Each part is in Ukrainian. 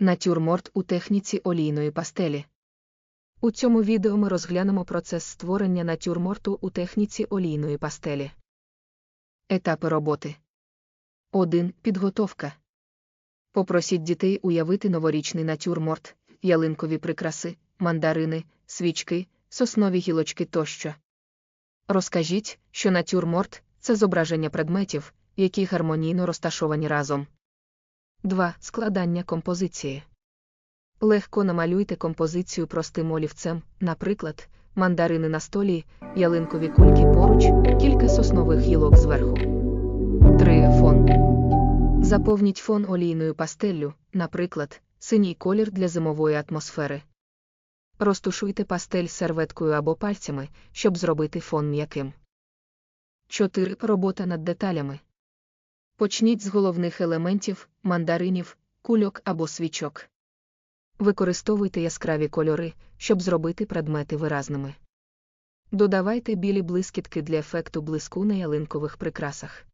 Натюрморт у техніці олійної пастелі. У цьому відео ми розглянемо процес створення натюрморту у техніці олійної пастелі. Етапи роботи 1. Підготовка. Попросіть дітей уявити новорічний натюрморт, ялинкові прикраси, мандарини, свічки, соснові гілочки тощо. Розкажіть, що натюрморт це зображення предметів, які гармонійно розташовані разом. 2. Складання композиції. Легко намалюйте композицію простим олівцем, наприклад, мандарини на столі, ялинкові кульки поруч, кілька соснових гілок зверху. 3. Фон. Заповніть фон олійною пастеллю, наприклад, синій колір для зимової атмосфери. Розтушуйте пастель серветкою або пальцями, щоб зробити фон м'яким. 4. Робота над деталями. Почніть з головних елементів, мандаринів, кульок або свічок. Використовуйте яскраві кольори, щоб зробити предмети виразними. Додавайте білі блискітки для ефекту блиску на ялинкових прикрасах.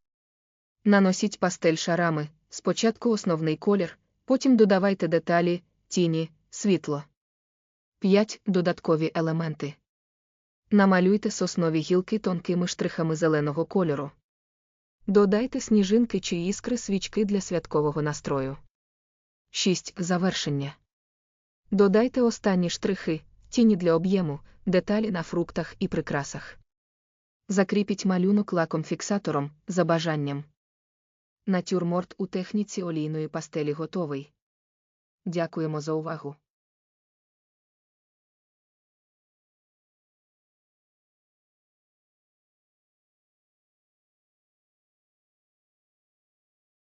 Наносіть пастель шарами, спочатку основний колір, потім додавайте деталі, тіні, світло. 5. Додаткові елементи. Намалюйте соснові гілки тонкими штрихами зеленого кольору. Додайте сніжинки чи іскри свічки для святкового настрою. 6. Завершення. Додайте останні штрихи, тіні для об'єму, деталі на фруктах і прикрасах. Закріпіть малюнок лаком-фіксатором за бажанням. Натюрморт у техніці олійної пастелі готовий. Дякуємо за увагу.